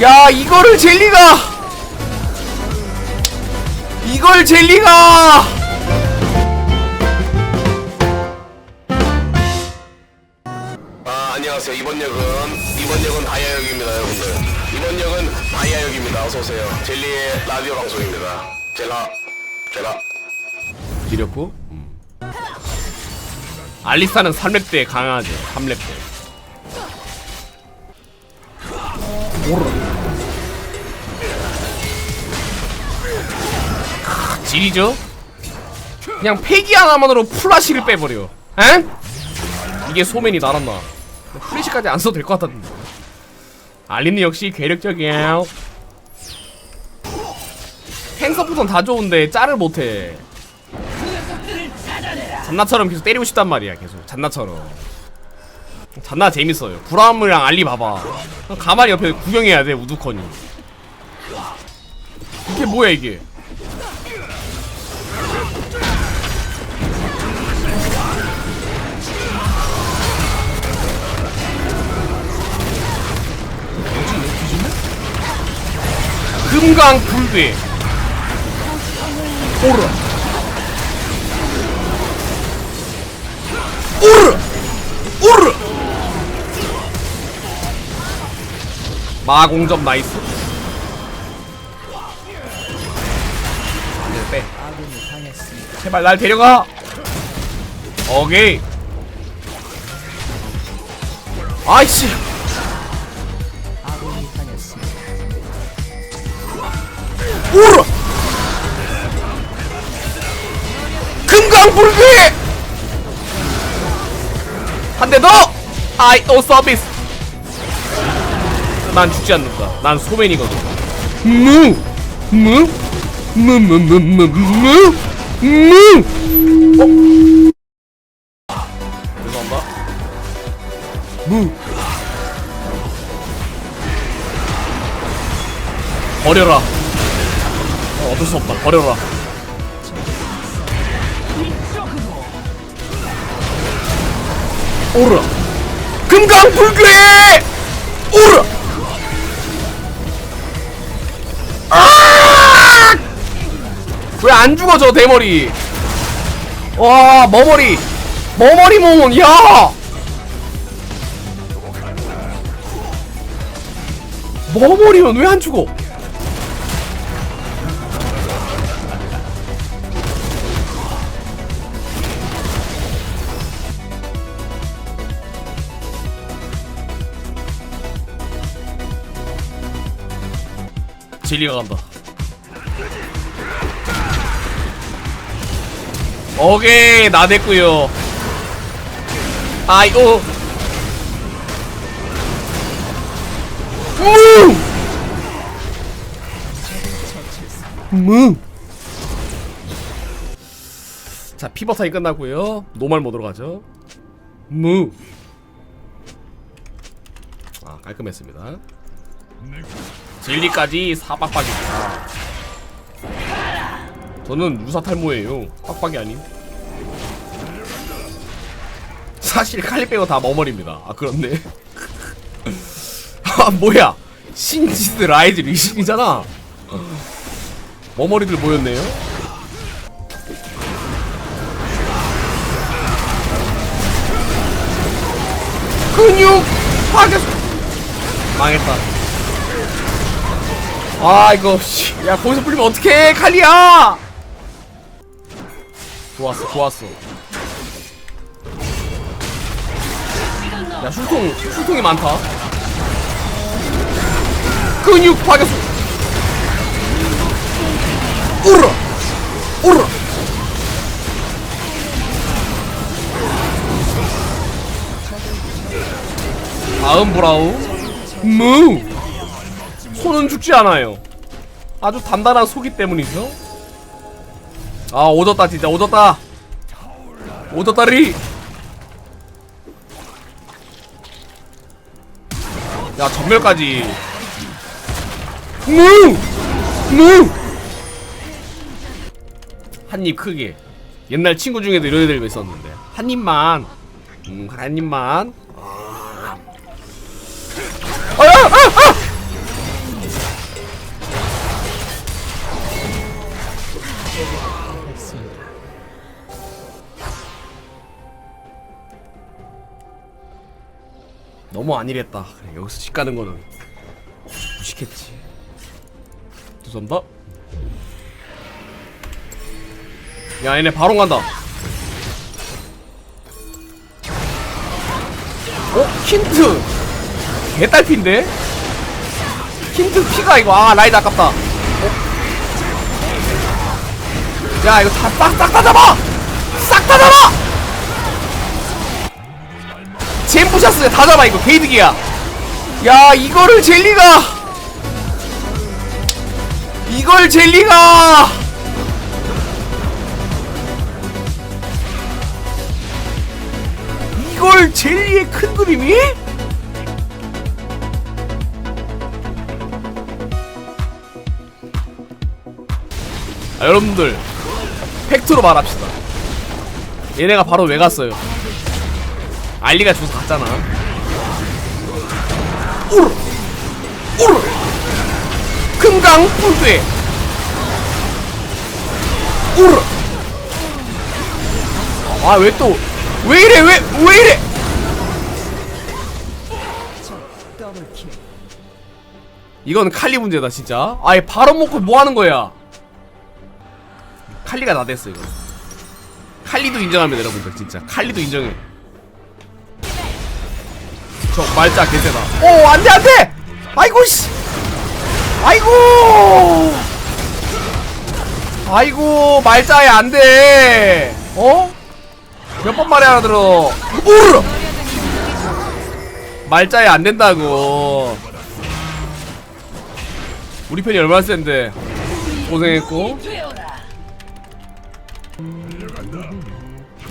야 이거를 젤리가 이걸 젤리가 아, 안녕하세요. 이번 역은 이번 역은 다이아역입니다, 여러분들. 이번 역은 다이아역입니다. 어서 오세요. 젤리의 라디오 방송입니다. 젤라, 젤라. 지렸고 음. 알리스타는 3렙 때 강하죠 3렙 때 크, 지리죠? 그냥 폐기 하나만으로 플라시를 빼버려. 에? 이게 소맨이 날았나 플래시까지 안 써도 될 것 같았는데. 알리는 역시 괴력적이야 탱서부터는 다 좋은데 짤을 못해. 잔나처럼 계속 때리고 싶단 말이야 계속. 잔나처럼. 잔나 재밌어요. 브라움이랑 알리 봐봐. 가만히 옆에 구경해야 돼 우두커니. 이게 뭐야 이게 금강 불괴 오르. 오르. 오르. 마공점 나이스. 네, 빼. 제발 날 데려가. 오케이. 아이씨 오르 금강불괴 한대 더! 아이 오 서비스 난 죽지 않는다 난 소맨이거든 무! 무! 무 무 무 무 무 무! 어? 죄송합니다 무 버려라 어, 어쩔 수 없다. 버려라. 오르 금강불괴 오르 아! 왜안 죽어 저 대머리? 와 머머리? 머머리 모몬 야! 머머리면 왜 안 죽어 진리가 간다. 오케이 나 됐구요. 아이고. 무. 무. 자 피버 타이 끝나고요. 노말 모드로 가죠. 무. 아 깔끔했습니다. 진리까지 사빡빡입니다. 저는 유사 탈모예요. 빡빡이 아님. 사실 칼리 빼고 다 머머리입니다. 아 그렇네. 아 뭐야? 신지드 라이즈 리신이잖아. 머머리들 모였네요. 근육 파괴. 망했다. 아 이거 씨. 야 거기서 풀리면 어떡해 칼리야! 좋았어 좋았어. 야 술통 술통이 많다. 근육 파괴수. 오르 오르. 다음 브라우 무 손은 죽지 않아요. 아주 단단한 속이 때문이죠. 아 오졌다 진짜 오졌다. 오졌다리. 야 전멸까지. 무! 무! 한입 크게. 옛날 친구 중에도 이런 애들 있었는데 한 입만. 음, 한 입만. 너무 안일했다 그래 여기서 집 가는 거는 무식했지 죄송합니다 야 얘네 바로 간다 어? 힌트 개딸핀데? 힌트 피가 이거 아 라이드 아깝다 어? 야 이거 다싹다 잡아! 싹 다 잡아! 젠부샷스 다 잡아 이거. 게이드기야. 야 이거를 젤리가. 이걸 젤리가. 이걸 젤리의 큰 그림이? 아, 여러분들. 팩트로 말합시다. 얘네가 바로 왜 갔어요 알리가 주서 갔잖아. 우르! 우르! 금강 불괴 우르! 아 왜 또 왜 이래 왜 왜 이래! 이건 칼리 문제다 진짜. 아예 바로 먹고 뭐 하는 거야? 칼리가 다 됐어 이거. 칼리도 인정합니다 여러분들 진짜. 칼리도 인정해 저 말자 개세다. 오 안돼 안돼! 아이고 씨! 아이고! 아이고 말자야 안돼! 어? 몇 번 말해 알아들어? 우르 말자야 안된다고. 우리 편이 얼마나 센데. 고생했고.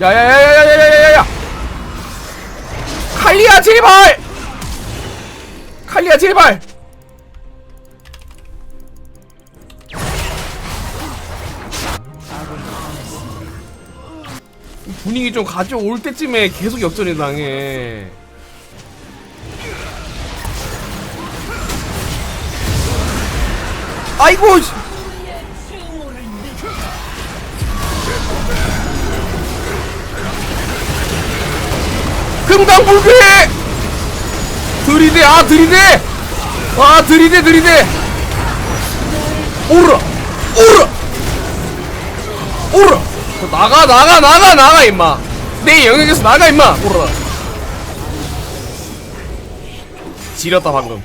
야야야야야야야야야 칼리야 제발! 칼리야 제발! 분위기 좀 가져올 때쯤에 계속 역전이 당해. 아이고 금강불괴 들이대 아 들이대! 아 들이대 들이대! 오르라 오르라! 오르라! 나가 나가 나가 나가 임마! 내 영역에서 나가 임마! 오르라! 지렸다 방금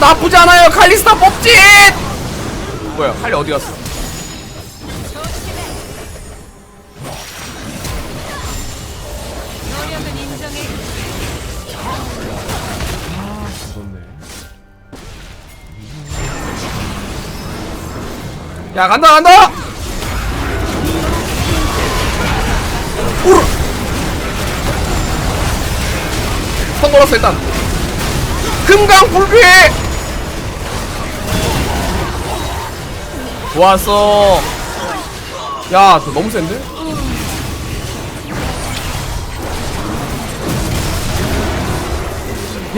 나쁘지 않아요. 칼리스타 뽑짓 뭐야 칼리 어디 갔어? 노력은 인정해. 무섭네 야 간다 간다! 오르! 선 걸었어 일단. 금강불괴 좋았어 야너 너무 센데?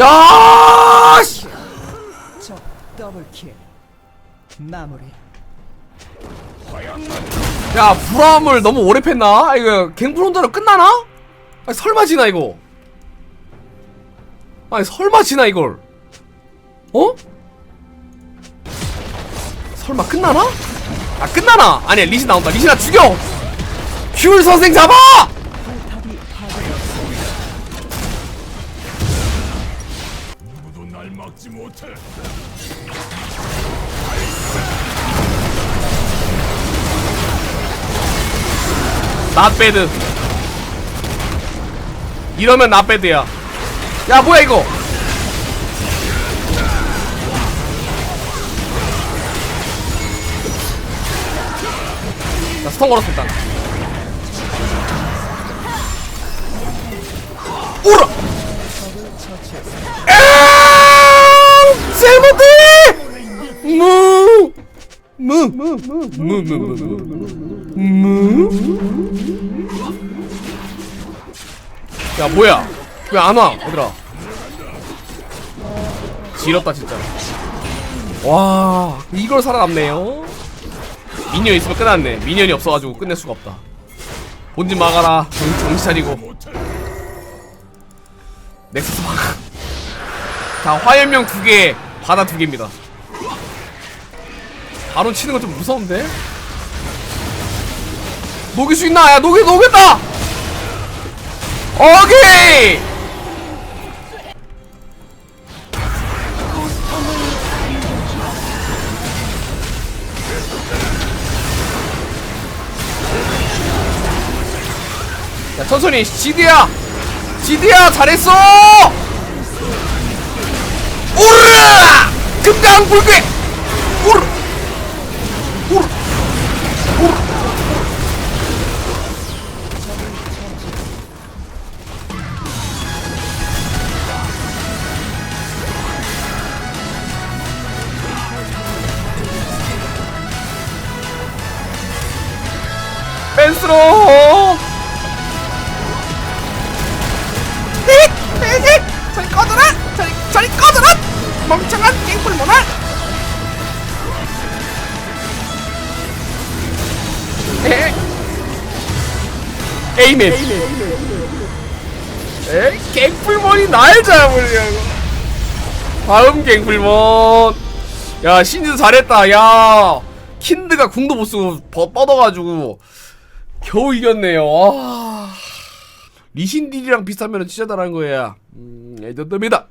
야 씨. 적 더블킬 마무리 야 브라움을 너무 오래 팼나? 아, 이거 갱플론자로 끝나나? 아니 설마 지나 이거 아니 설마 지나 이걸 어? 설마 끝나나? 아 끝나나? 아니야 리신 나온다 리신아 죽여! 큐울 선생 잡아! 낫배드 이러면 낫배드야 야 뭐야 이거 스턴 걸었어 일단 오라 적을 처치했습니다 에앙! 셀모드! 무! 무! 무! 무! 무! 무! 무! 야 뭐야 왜 안와 얘들아 지렸다 진짜 와 이걸 살아남네요 미니언 있으면 끝났네. 미니언이 없어가지고 끝낼 수가 없다. 본진 막아라. 정, 정신 차리고. 넥서스 막아. 자 화염병 두개 바다 두 개입니다. 바로 치는 건 좀 무서운데? 녹일 수 있나? 야 녹여 녹였다! 오케이 천천히. 지드야. 지드야 잘했어! 오르라 금강 불괴 오르 에이맨. 에 갱불몬이 날 잡으려고. 다음 갱불몬. 야 신즈 잘했다. 야 킨드가 궁도 못 쓰고 버- 뻗어가지고 겨우 이겼네요. 와 리신딜이랑 비슷하면 진짜 잘한 거야 음 레전드입니다